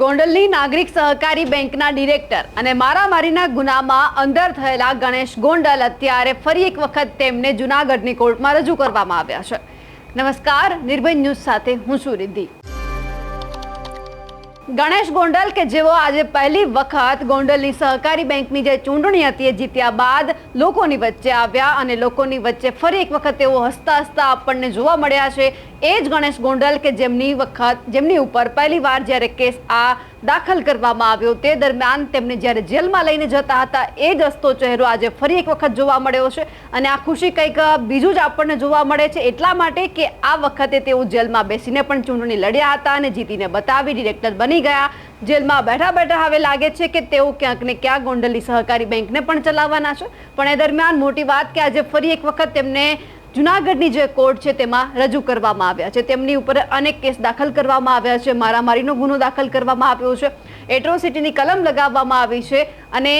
ગોંડલની નાગરિક સહકારી બેંકના ડિરેક્ટર અને મારામારીના ગુનામાં અંદર થયેલા ગણેશ ગોંડલ અત્યારે ફરી એક વખત તેમને જૂનાગઢની કોર્ટમાં રજૂ કરવામાં આવ્યા છે. નમસ્કાર, નિર્ભય ન્યૂઝ સાથે હું છું રિદ્ધિ. ગણેશ ગોંડલ કે જેઓ આજે પહેલી વખત ગોંડલની સહકારી બેંકની જે ચૂંટણી હતી એ જીત્યા બાદ લોકોની વચ્ચે આવ્યા અને લોકોની વચ્ચે ફરી એક વખત તેઓ હસતા હસતા આપણને જોવા મળ્યા છે. એ જ ગણેશ ગોંડલ કે જેમની વખત, જેમની ઉપર પહેલી વાર જ્યારે કેસ આ દાખલ કરવામાં આવ્યો તે દરમિયાન તેમને જ્યારે જેલમાં લઈને જતા હતા એ જ હસતો ચહેરો આજે ફરી એક વખત જોવા મળ્યો છે. અને આ ખુશી કંઈક બીજું જ આપણને જોવા મળે છે એટલા માટે કે આ વખતે તેઓ જેલમાં બેસીને પણ ચૂંટણી લડ્યા હતા અને જીતીને બતાવી ડિરેક્ટર બની ગયા. જેલમાં બેઠા બેઠા હવે લાગે છે કે તેઓ ક્યાંક ને ક્યાંક ગોંડલની સહકારી બેંકને પણ ચલાવવાના છે. પણ એ દરમિયાન મોટી વાત કે આજે ફરી એક વખત તેમને જુનાગઢની જે કોર્ટ છે તેમાં રજૂ કરવામાં આવ્યા છે. તેમની ઉપર અનેક કેસ દાખલ કરવામાં આવ્યા છે. મારામારીનો ગુનો દાખલ કરવામાં આવ્યો છે. એટ્રોસિટીની કલમ લગાવવામાં આવી છે. અને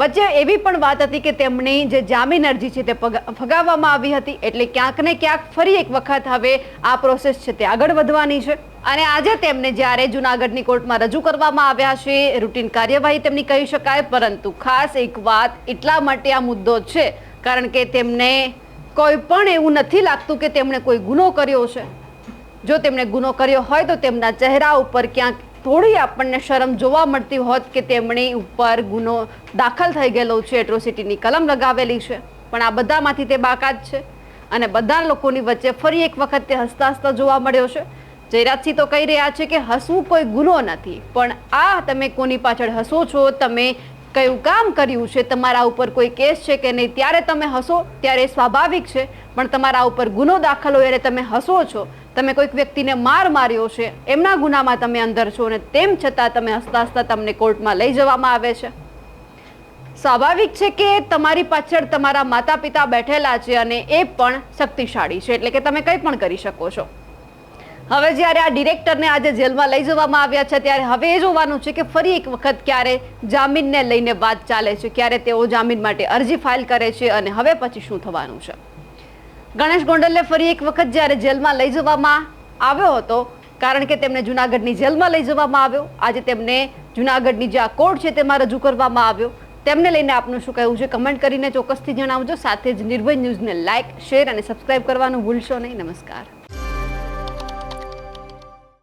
વચ્ચે એવી પણ વાત હતી કે તેમની જે જામીન અરજી છે તે ફગાવવામાં આવી હતી. એટલે ક્યાંક ને ક્યાંક ફરી એક વખત હવે આ પ્રોસેસ છે તે આગળ વધવાની છે. અને આજે તેમને જ્યારે જુનાગઢની કોર્ટમાં રજૂ કરવામાં આવ્યા છે રૂટીન કાર્યવાહી તેમની કહી શકાય, પરંતુ ખાસ એક વાત એટલા માટે આ મુદ્દો છે, કારણ કે તેમને કોઈ પણ એવું નથી લાગતું કે તેમણે કોઈ ગુનો કર્યો છે. જો તેમણે ગુનો કર્યો હોય તો તેમના ચહેરા ઉપર ક્યાંક થોડી આપણને શરમ જોવા મળતી હોત કે તેમણે ઉપર ગુનો દાખલ થઈ ગયેલો છે, એટ્રોસિટીની કલમ લગાવેલી છે. પણ આ બધામાંથી તે બાકાત છે અને બધા લોકોની વચ્ચે ફરી એક વખત તે હસતા હસતા જોવા મળ્યો છે. જયરાજસિંહ તો કહી રહ્યા છે કે હસવું કોઈ ગુનો નથી, પણ આ તમે કોની પાછળ હસો છો? તમે કયું કામ કર્યું છે, તમારા ઉપર કોઈ કેસ છે કે નહીં, ત્યારે તમે હસો, ત્યારે સ્વાભાવિક છે. પણ તમારા ઉપર ગુનો દાખલ હોય ત્યારે તમે હસો છો. તમે કોઈક વ્યક્તિને માર માર્યો છે, એમના ગુનામાં તમે અંદર છો અને તેમ છતાં તમે હસતા હસતા તમને કોર્ટમાં લઈ જવામાં આવે છે. સ્વાભાવિક છે કે તમારી પાછળ તમારા માતા પિતા બેઠેલા છે અને એ પણ શક્તિશાળી છે, એટલે કે તમે કંઈ પણ કરી શકો છો. હવે જ્યારે આ ડિરેક્ટરને આજે જેલમાં લઈ જવામાં આવ્યા છે, ત્યારે હવે એ જોવાનું છે કે ફરી એક વખત ક્યારે જામીનને લઈને વાત ચાલે છે, ક્યારે તેઓ જામીન માટે અરજી ફાઇલ કરે છે અને હવે પછી શું થવાનું છે. ગણેશ ગોંડલને ફરી એક વખત જ્યારે જેલમાં લઈ જવામાં આવ્યો હતો, કારણ કે તેમને જુનાગઢની જેલમાં લઈ જવામાં આવ્યો, આજે તેમને જુનાગઢની જે આ કોર્ટ છે તેમાં રજૂ કરવામાં આવ્યો. તેમને લઈને આપનું શું કહેવું છે, કમેન્ટ કરીને ચોક્કસથી જણાવજો. સાથે જ નિર્ભય ન્યૂઝને લાઇક, શેર અને સબસ્ક્રાઇબ કરવાનું ભૂલશો નહીં. નમસ્કાર.